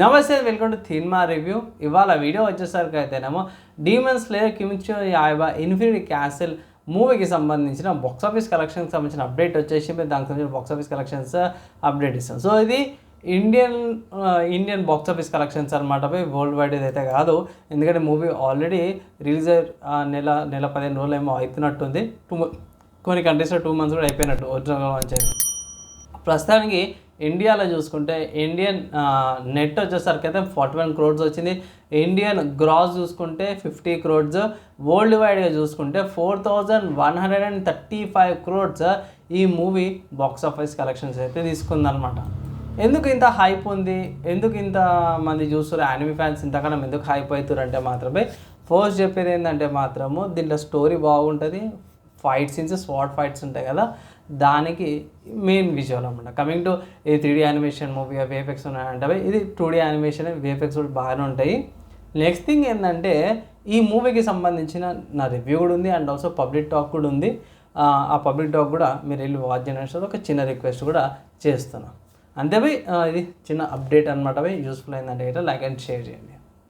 నమస్తే welcome to cinema review. ఇవాళ video వచ్చేసరికి అయితేనేమో demon slayer Kimetsu Yaiba infinity castle మూవీకి సంబంధించిన బాక్స్ ఆఫీస్ కలెక్షన్కి సంబంధించిన అప్డేట్ వచ్చేసి మీరు దానికి సంబంధించిన బాక్స్ ఆఫీస్ కలెక్షన్స్ అప్డేట్ ఇస్తాం. సో ఇది Indian Indian box office collections అనమాట వరల్డ్ వైడ్ అయితే కాదు. ఎందుకంటే మూవీ ఆల్రెడీ రిలీజ్ నెల నెల పదిహేను రోజులు ఏమో అవుతున్నట్టుంది టూ కొన్ని కంట్రీస్లో టూ మంత్స్ కూడా అయిపోయినట్టు ఒరిజినల్ లాంచ్ అయింది. ప్రస్తుతానికి ఇండియాలో చూసుకుంటే ఇండియన్ నెట్ వచ్చేసరికి అయితే ఫార్టీ వన్ క్రోడ్స్ వచ్చింది. ఇండియన్ గ్రాస్ చూసుకుంటే ఫిఫ్టీ క్రోడ్స్ వరల్డ్ వైడ్గా చూసుకుంటే four thousand one hundred and thirty five crores ఈ మూవీ బాక్స్ ఆఫీస్ కలెక్షన్స్ అయితే తీసుకుందనమాట ఎందుకు ఇంత హైప్ ఉంది? ఎందుకు ఇంత మంది చూస్తారు యానిమీ ఫ్యాన్స్ ఇంతకన్నా ఎందుకు హైప్ అవుతారు అంటే మాత్రమే ఫస్ట్ చెప్పేది ఏంటంటే మాత్రము దీంట్లో స్టోరీ బాగుంటుంది. ఫైట్ సీన్స్ స్వాట్ ఫైట్స్ ఉంటాయి కదా దానికి మెయిన్ విజువల్ అనమాట కమింగ్ టు ఈ three D animation movie VFX ఉన్నాయంటే ఇది టూ డీ యానిమేషన్ వేఫెక్స్ కూడా బాగానే ఉంటాయి. నెక్స్ట్ థింగ్ ఏంటంటే ఈ మూవీకి సంబంధించిన నా రివ్యూ కూడా ఉంది అండ్ ఆల్సో పబ్లిక్ టాక్ కూడా ఉంది. ఆ, పబ్లిక్ టాక్ కూడా మీరు వెళ్ళి వాచ్ చేయడానికి ఒక చిన్న రిక్వెస్ట్ కూడా చేస్తున్నాను అంతే బై ఇది చిన్న అప్డేట్ అనమాట బై యూస్ఫుల్ అయిందంటే లైక్ అండ్ షేర్ చేయండి.